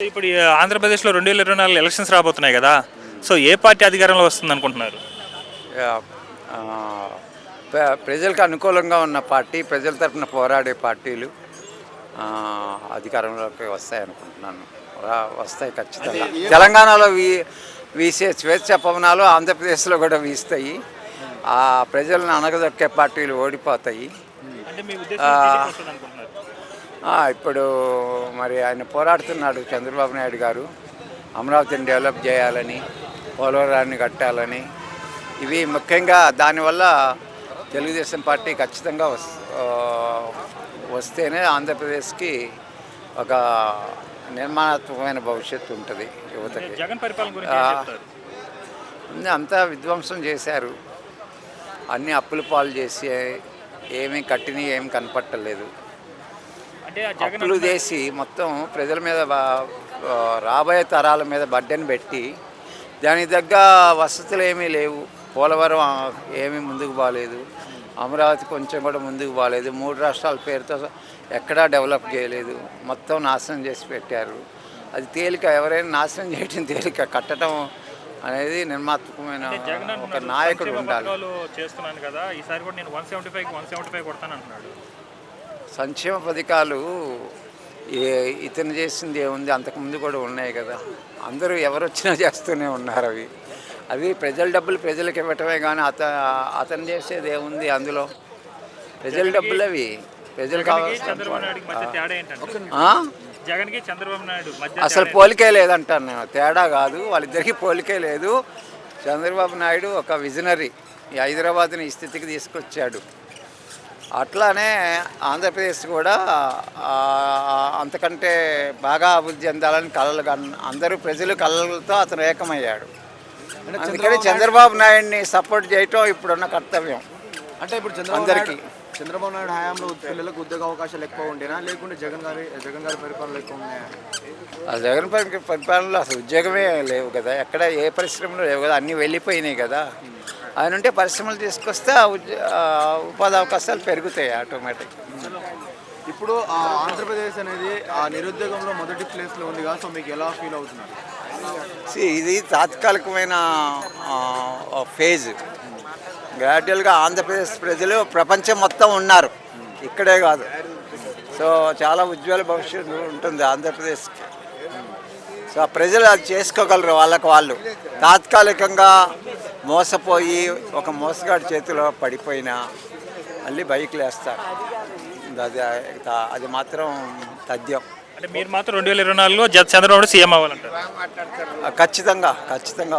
ఇప్పుడు ఈ ఆంధ్రప్రదేశ్లో రెండు వేల ఇరవై నాలుగు ఎలక్షన్స్ రాబోతున్నాయి కదా. సో ఏ పార్టీ అధికారంలో వస్తుంది అనుకుంటున్నారు? ప్రజలకు అనుకూలంగా ఉన్న పార్టీ ప్రజల తరఫున పోరాడే పార్టీలు ఆ, అధికారంలోకి వస్తాయి అనుకుంటున్నాను. వస్తాయి ఖచ్చితంగా. తెలంగాణలో వీ వీసే స్వేచ్ఛ పవనాలు ఆంధ్రప్రదేశ్లో కూడా వీస్తాయి. ఆ ప్రజలను అనగదొక్కే పార్టీలు ఓడిపోతాయి. ఇప్పుడు మరి ఆయన పోరాడుతున్నాడు చంద్రబాబు నాయుడు గారు. అమరావతిని డెవలప్ చేయాలని పోలవరాన్ని కట్టాలని. ఇవి ముఖ్యంగా దానివల్ల తెలుగుదేశం పార్టీ ఖచ్చితంగా వస్తేనే ఆంధ్రప్రదేశ్కి ఒక నిర్మాణాత్మకమైన భవిష్యత్తు ఉంటుంది యువతకి. అంతా విధ్వంసం చేశారు. అన్ని అప్పుల పాలు చేసి ఏమీ కట్టినవి ఏమి కనపట్టలేదు. అప్పులు చేసి మొత్తం ప్రజల మీద రాబోయే తరాల మీద బడ్డని పెట్టి దానికి తగ్గ వసతులు ఏమీ లేవు. పోలవరం ఏమీ ముందుకు బాగాలేదు అమరావతి కొంచెం కూడా ముందుకు బాగాలేదు మూడు రాష్ట్రాల పేరుతో ఎక్కడా డెవలప్ చేయలేదు. మొత్తం నాశనం చేసి పెట్టారు. అది తేలిక ఎవరైనా నాశనం చేయటం తేలిక. కట్టడం అనేది నిర్మాత్మకమైన ఒక నాయకుడు ఉండాలి. చేస్తున్నాను కదా ఈసారి కూడా నేను one seventy five one seventy five కొడతాను అంటున్నాడు సంక్షేమ పథకాలు ఏ ఇతను చేసింది ఏముంది అంతకుముందు కూడా ఉన్నాయి కదా. అందరూ ఎవరు వచ్చినా చేస్తూనే ఉన్నారు అవి. అవి ప్రజల డబ్బులు ప్రజలకు ఇవ్వటమే కానీ అత అతను చేసేది ఏముంది అందులో? ప్రజల డబ్బులు అవి. ప్రజలు కావాల్సిన చంద్రబాబు నాయుడు మధ్య అసలు పోలికే లేదంటాను నేను. తేడా కాదు. వాళ్ళిద్దరికీ పోలికే లేదు. చంద్రబాబు నాయుడు ఒక విజనరీ. ఈ హైదరాబాద్ని ఈ స్థితికి తీసుకొచ్చాడు. అట్లానే ఆంధ్రప్రదేశ్ కూడా అంతకంటే బాగా అభివృద్ధి చెందాలని కలలు కన్- అందరూ ప్రజలు కళలతో అతను ఏకమయ్యాడు. అందుకని చంద్రబాబు నాయుడిని సపోర్ట్ చేయటం ఇప్పుడున్న కర్తవ్యం. అంటే ఇప్పుడు అందరికీ. చంద్రబాబు నాయుడు హయాంలో పిల్లలకు ఉద్యోగ అవకాశాలు ఎక్కువ ఉండేనా లేకుంటే జగన్ గారి జగన్ గారి పరిపాలనలు ఎక్కువ ఉన్నాయా? ఆ జగన్ పరి- పరిపాలనలో అసలు ఉద్యోగమే లేవు కదా. ఎక్కడ ఏ పరిశ్రమలు లేవు కదా. అన్నీ వెళ్ళిపోయినాయి కదా. ఆయన ఉంటే పరిశ్రమలు తీసుకొస్తే ఉపాధి అవకాశాలు పెరుగుతాయి ఆటోమేటిక్ ఇప్పుడు ఆ ఆంధ్రప్రదేశ్ అనేది ఆ నిరుద్యోగంలో మొదటి ప్లేస్లో ఉంది కదా సో మీకు ఎలా ఫీల్ అవుతున్నారు? ఇది తాత్కాలికమైన ఫేజ్. గ్రాడ్యువల్గా ఆంధ్రప్రదేశ్ ప్రజలు ప్రపంచం మొత్తం ఉన్నారు. ఇక్కడే కాదు. సో చాలా ఉజ్వల భవిష్యత్తు ఉంటుంది ఆంధ్రప్రదేశ్కి. సో ప్రజలు అది చేసుకోగలరు వాళ్ళకి వాళ్ళు. తాత్కాలికంగా మోసపోయి ఒక మోసగాడి చేతిలో పడిపోయినా మళ్ళీ బైక్లు వేస్తారు. అది అది మాత్రం తథ్యం. అంటే మీరు మాత్రం రెండు వేల ఇరవై నాలుగులో చంద్రబాబు సీఎం అవ్వాలంటారు. ఖచ్చితంగా ఖచ్చితంగా